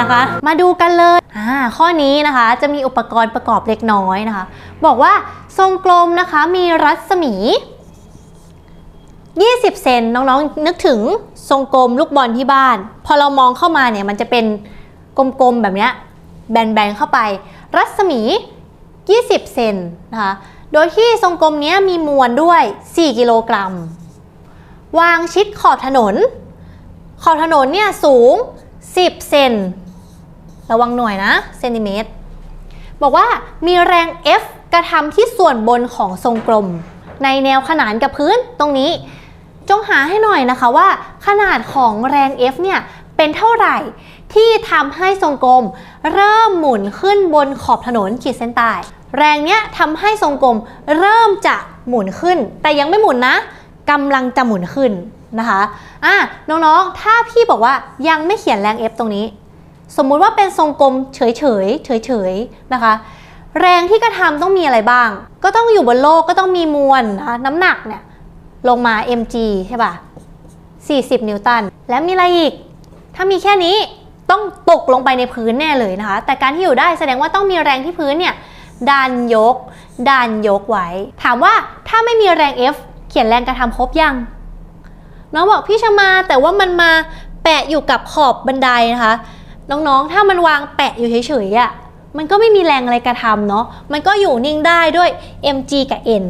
นะคะ มาดูกันเลยอ่าข้อนี้นะคะจะมีอุปกรณ์ประกอบเล็กน้อยนะคะ บอกว่าทรงกลมนะคะมีรัศมี 20 เซนน้องๆนึกถึงทรงกลมลูกบอลที่บ้าน พอเรามองเข้ามาเนี่ยมันจะเป็นกลมๆแบบนี้แบนๆเข้าไป รัศมี 20 เซนนะคะ โดยที่ทรงกลมเนี้ยมีมวลด้วย 4 กิโลกรัม วางชิดขอบถนน ขอบถนนเนี่ยสูง 10 เซน ระวังหน่วยนะเซนติเมตรบอกว่ามีแรง F กระทำที่ส่วนบนของทรงกลม ในแนวขนานกับพื้นตรงนี้ จงหาให้หน่อยนะคะว่า ขนาดของแรง F เนี่ยเป็นเท่าไหร่ที่ทำให้ทรงกลม เริ่มหมุนขึ้นบนขอบถนนขีดเส้นใต้แรงเนี้ยทำให้ทรงกลมเริ่มจะหมุนขึ้น แต่ยังไม่หมุนนะกำลังจะหมุนขึ้นนะคะอะน้องๆ ถ้าพี่บอกว่ายังไม่เขียนแรง F ตรงนี้ สมมุติว่าเป็นทรงกลมเฉยๆเฉยๆนะคะ แรงที่กระทำต้องมีอะไรบ้าง ก็ต้องอยู่บนโลกก็ต้องมีมวลนะน้ำหนักเนี่ยลงมา mg ใช่ป่ะ 40 นิวตัน และมีอะไรอีก ถ้ามีแค่นี้ต้องตกลงไปในพื้นแน่เลยนะคะ แต่การที่อยู่ได้แสดงว่าต้องมีแรงที่พื้นเนี่ยดันยก ดันยกไว้ ถามว่าถ้าไม่มีแรง F เขียนแรงกระทำครบยัง น้องบอกพี่ชมาแต่ว่ามันมาแปะอยู่กับขอบบันไดนะคะ น้องๆ ถ้ามันวางแปะอยู่เฉยๆอะ่ะ มันก็ไม่มีแรงอะไรกระทำเนาะ มันก็อยู่นิ่งได้ด้วย mg กับ n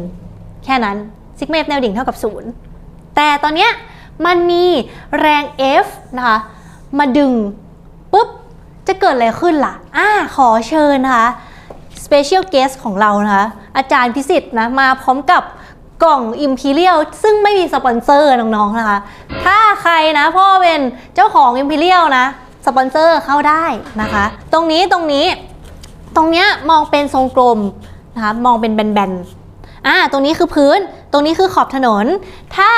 แค่นั้นซิกเมตแนวดิ่งเท่ากับ 0 แต่ตอนเนี้ยมันมีแรง f นะคะ มาดึงปุ๊บ จะเกิดอะไรขึ้นล่ะ อ่า ขอเชิญนะคะ Special Guest ของเรานะคะ อาจารย์พิสิทธิ์นะ มาพร้อมกับกล่อง Imperial ซึ่งไม่มีสปอนเซอร์น้องๆนะคะ ถ้าใครนะพ่อเป็นเจ้าของ Imperial นะ สปอนเซอร์เข้าได้นะคะ ตรงนี้ตรงนี้ตรงเนี้ยมองเป็นทรงกลมนะคะมองเป็นแบนๆอ่าตรงนี้คือพื้น ตรงนี้คือขอบถนน ถ้า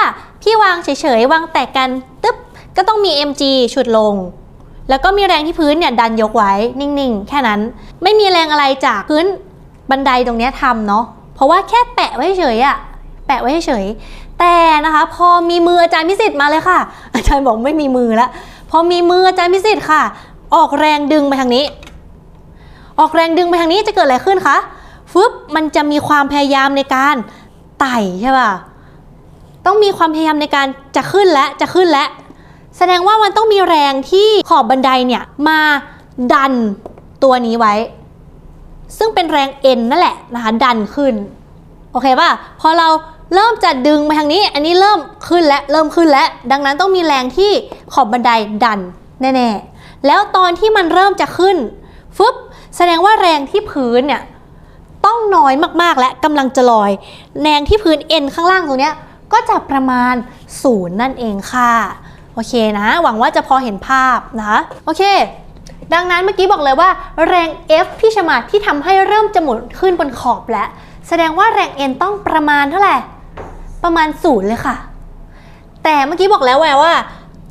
พี่วางเฉยๆ วางแตกกันตึ๊บก็ต้องมี mg ฉุดลง แล้วก็มีแรงที่พื้นเนี่ยดันยกไว้นิ่งๆ แค่นั้น ไม่มีแรงอะไรจากพื้นบันไดตรงเนี้ยทำเนาะเพราะว่าแค่แปะไว้เฉยอะแปะไว้เฉยแต่นะคะ พอมีมืออาจารย์พิสิทธิ์มาเลยค่ะ อาจารย์บอกไม่มีมือแล้ว พอมีมืออาจารย์พิสิทธิ์ค่ะ ออกแรงดึงไปทางนี้ ออกแรงดึงไปทางนี้จะเกิดอะไรขึ้นคะฟึบมันจะมีความพยายามในการไต่ใช่ป่ะต้องมีความพยายามในการจะขึ้นและจะขึ้นและ แสดงว่ามันต้องมีแรงที่ขอบบันไดเนี่ยมาดันตัวนี้ไว้ ซึ่งเป็นแรง N นั่นแหละนะคะดันขึ้นโอเคป่ะพอเรา เริ่มจะดึงไปทางนี้ อันนี้เริ่มขึ้นและเริ่มขึ้นและ ดังนั้นต้องมีแรงที่ขอบบันไดดันแน่ๆ แล้วตอนที่มันเริ่มจะขึ้นฟึบแสดงว่าแรงที่พื้นเนี่ยต้องน้อยมากๆและกำลังจะลอย แรงที่พื้น N ข้างล่างตรงเนี้ยก็จะประมาณศูนย์นั่นเองค่ะโอเคนะ หวังว่าจะพอเห็นภาพนะคะโอเค ดังนั้นเมื่อกี้บอกเลยว่าแรง F พี่ชมาที่ทำให้เริ่มจะหมุนขึ้นบนขอบแล้วแสดงว่าแรง N ต้องประมาณเท่าไหร่ ประมาณศูนย์เลยค่ะ แต่เมื่อกี้บอกแล้วแววว่า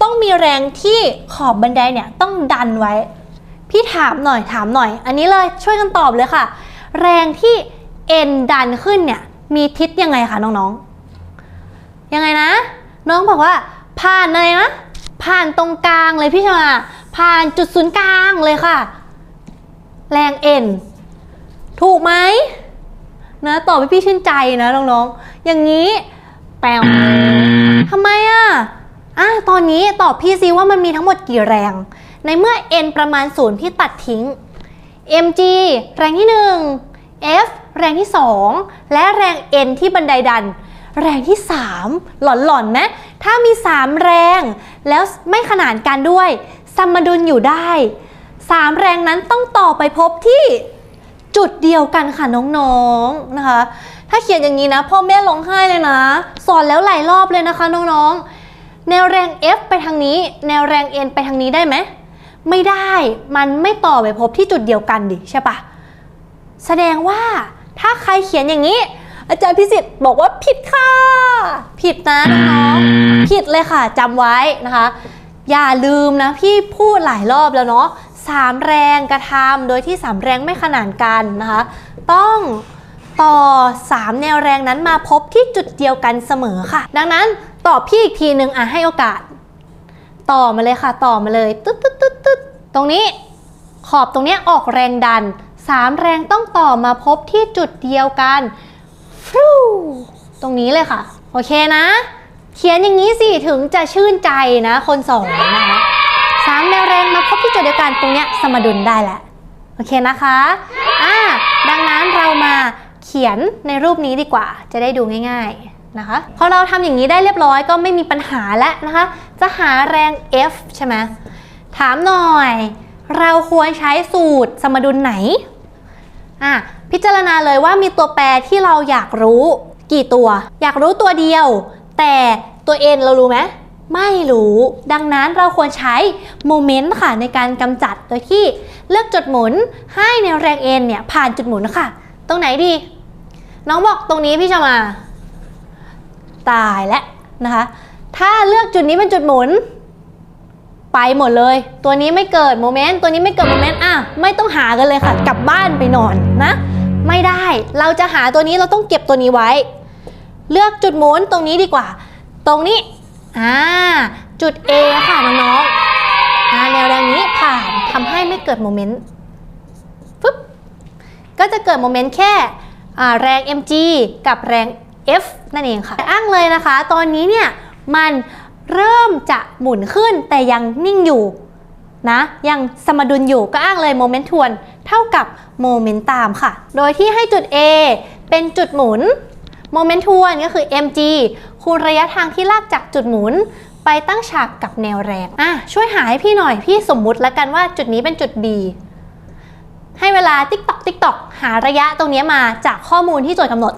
ต้องมีแรงที่ขอบบันไดเนี่ยต้องดันไว้ พี่ถามหน่อยถามหน่อย อันนี้เลยช่วยกันตอบเลยค่ะ แรงที่ N ดันขึ้นเนี่ยมีทิศยังไงคะน้องๆ ยังไงนะ น้องบอกว่า ผ่านอะไรนะผ่านตรงกลางเลยพี่ชมาผ่านจุดศูนย์กลางเลยค่ะ แรง N ถูกไหมนะตอบให้พี่ชื่นใจนะน้องๆ อย่างนี้ แปลวทำไมอะอะตอนนี้ตอบพี่ซิว่ามันมีทั้งหมดกี่แรง ในเมื่อ N ประมาณศูนย์พี่ตัดทิ้ง mg แรงที่ 1 f แรงที่ 2 และแรง n ที่บันไดดัน แรงที่ 3 หลอนๆนะถ้ามี 3 แรง แล้วไม่ขนานกันด้วยสมดุลอยู่ได้ 3 แรงนั้นต้องต่อไปพบที่ จุดเดียวกันค่ะน้องๆนะคะ ถ้าเขียนอย่างนี้นะพ่อแม่ร้องไห้เลยนะ สอนแล้วหลายรอบเลยนะคะน้องๆ แนวแรง F ไปทางนี้ แนวแรง N ไปทางนี้ได้ไหม ไม่ได้มันไม่ต่อไปพบที่จุดเดียวกันดิใช่ปะแสดงว่าถ้าใครเขียนอย่างนี้ อาจารย์พิสิทธิ์บอกว่าผิดค่ะ ผิดนะน้องๆผิดเลยค่ะจำไว้นะคะ อย่าลืมนะพี่พูดหลายรอบแล้วเนาะ สามแรงกระทำโดยที่สามแรงไม่ขนานกันนะคะ ต้องต่อสามแนวแรงนั้นมาพบที่จุดเดียวกันเสมอค่ะ ดังนั้นตอบพี่อีกทีหนึ่งอะให้โอกาส ต่อมาเลยค่ะ ต่อมาเลยตึ๊ดตึ๊ดตึ๊ดตึ๊ดตรงนี้ขอบตรงนี้ออกแรงดัน 3 แรงต้องต่อมาพบที่จุดเดียวกันฟรูตรงนี้เลยค่ะ โอเคนะ เขียนอย่างนี้สิถึงจะชื่นใจนะ คนสองนะคะ สามแนวแรงมาพบที่จุดเดียวกันตรงเนี้ยสมดุลได้แล้วโอเคนะคะอ่าดังนั้นเรามาเขียนในรูปนี้ดีกว่า จะได้ดูง่ายๆนะคะพอเราทำอย่างนี้ได้เรียบร้อยก็ไม่มีปัญหาแล้วนะคะ จะหาแรง F ใช่ไหมถามหน่อย เราควรใช้สูตรสมดุลไหนอะพิจารณาเลยว่ามีตัวแปรที่เราอยากรู้กี่ตัว อยากรู้ตัวเดียว แต่ตัว n เรารู้ไหม ไม่รู้ ดังนั้นเราควรใช้โมเมนต์ค่ะในการกำจัดโดยที่เลือกจุดหมุนให้แนวแรง n เนี่ยผ่านจุดหมุนค่ะ ตรงไหนดี น้องบอกตรงนี้พี่จะมา ตายแล้วนะคะ ถ้าเลือกจุดนี้เป็นจุดหมุน ไปหมดเลย ตัวนี้ไม่เกิดโมเมนต์ตัวนี้ไม่เกิดโมเมนต์อะไม่ต้องหากันเลยค่ะ กลับบ้านไปนอนนะ ไม่ได้เราจะหาตัวนี้เราต้องเก็บตัวนี้ไว้ เลือกจุดหมุนตรงนี้ดีกว่า ตรงนี้ อ่าจุด A ค่ะน้องๆอ่าแนวแรงนี้ผ่านทำให้ไม่เกิดโมเมนต์ฟึ๊บก็จะเกิดโมเมนต์แค่แรง mg กับแรง f นั่นเองค่ะอ้างเลยนะคะ ตอนนี้เนี่ยมันเริ่มจะหมุนขึ้นแต่ยังนิ่งอยู่นะยังสมดุลอยู่ก็อ้างเลยโมเมนต์ทวนเท่ากับโมเมนตามค่ะ โดยที่ให้จุด A เป็นจุดหมุนโมเมนต์ทวนก็คือ mg คูณระยะทางที่ลากจากจุดหมุนไปตั้งฉากกับแนวแรงอะช่วยหาให้พี่หน่อย พี่สมมุติแล้วกันว่าจุดนี้เป็นจุด B ให้เวลาติ๊กตอกติ๊กตอกหาระยะตรงนี้มาจากข้อมูลที่โจทย์กำหนด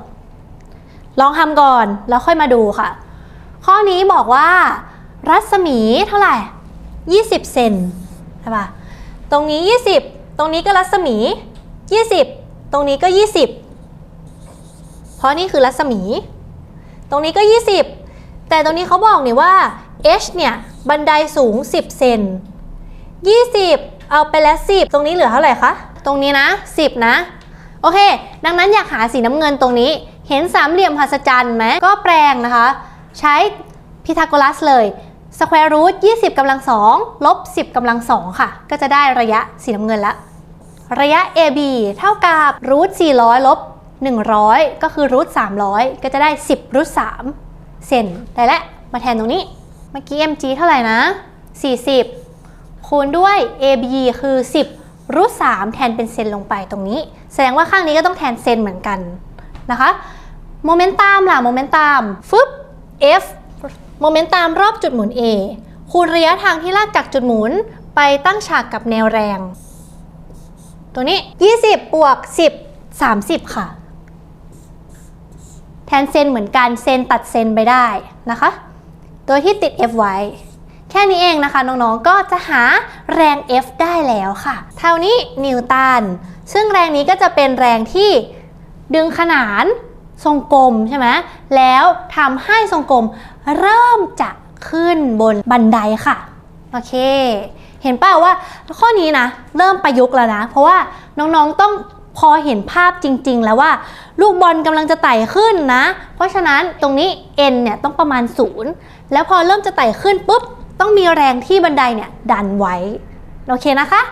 ลองทำก่อนแล้วค่อยมาดูค่ะ ข้อนี้บอกว่า รัศมีเท่าไหร่ 20 เซนใช่ปะตรงนี้ 20 ตรงนี้ก็รัศมี 20 ตรงนี้ก็ 20 เพราะนี่คือรัศมี ตรงนี้ก็ 20 แต่ตรงนี้เขาบอกเนี่ยว่า h เนี่ยบันไดสูง 10 เซน 20 เอาไปแล้ว 10 ตรงนี้เหลือเท่าไหร่คะ ตรงนี้นะ 10 นะ โอเค ดังนั้นอยากหาสีน้ำเงินตรงนี้ เห็นสามเหลี่ยมหัศจรรย์ไหม ก็แปลงนะคะ ใช้พีทาโกรัสเลยสแควร์รูท20กำลัง2ลบ10กำลัง2ค่ะ ก็จะได้ระยะสีน้ำเงินละ ระยะ AB เท่ากับรูท400ลบ 100 ก็คือรูท300 ก็จะได้ 10รูท3เซนได้แล้วมาแทนตรงนี้ เมื่อกี้ mg เท่าไหร่นะ 40 คูณด้วย AB คือ 10รูท3แทนเป็นเซนลงไปตรงนี้ แสดงว่าข้างนี้ก็ต้องแทนเซนเหมือนกันนะคะโมเมนตัมล่ะโมเมนตัมฟึบ F โมเมนตัมรอบจุดหมุน A คูณระยะทางที่ลากจากจุดหมุนไปตั้งฉากกับแนวแรง ตัวนี้ 20บวก10 30 ค่ะ แทนเซนเหมือนกันเซนตัดเซนไปได้นะคะ โดยที่ติด F ไว้ แค่นี้เองนะคะน้องๆ ก็จะหาแรง F ได้แล้วค่ะ เท่านี้นิวตัน ซึ่งแรงนี้ก็จะเป็นแรงที่ดึงขนานทรงกลมใช่ไหมแล้วทำให้ทรงกลมเริ่มจะขึ้นบนบันไดค่ะ โอเค เห็นเปล่าว่าข้อนี้นะ เริ่มประยุกต์แล้วนะ เพราะว่าน้องๆต้อง พอเห็นภาพจริง ๆ แล้วว่า ลูกบอลกำลังจะไต่ขึ้นนะ เพราะฉะนั้นตรงนี้ n เนี่ยต้องประมาณ 0 แล้วพอเริ่มจะไต่ขึ้นปุ๊บ ต้องมีแรงที่บันไดเนี่ยดันไว้ โอเคนะคะ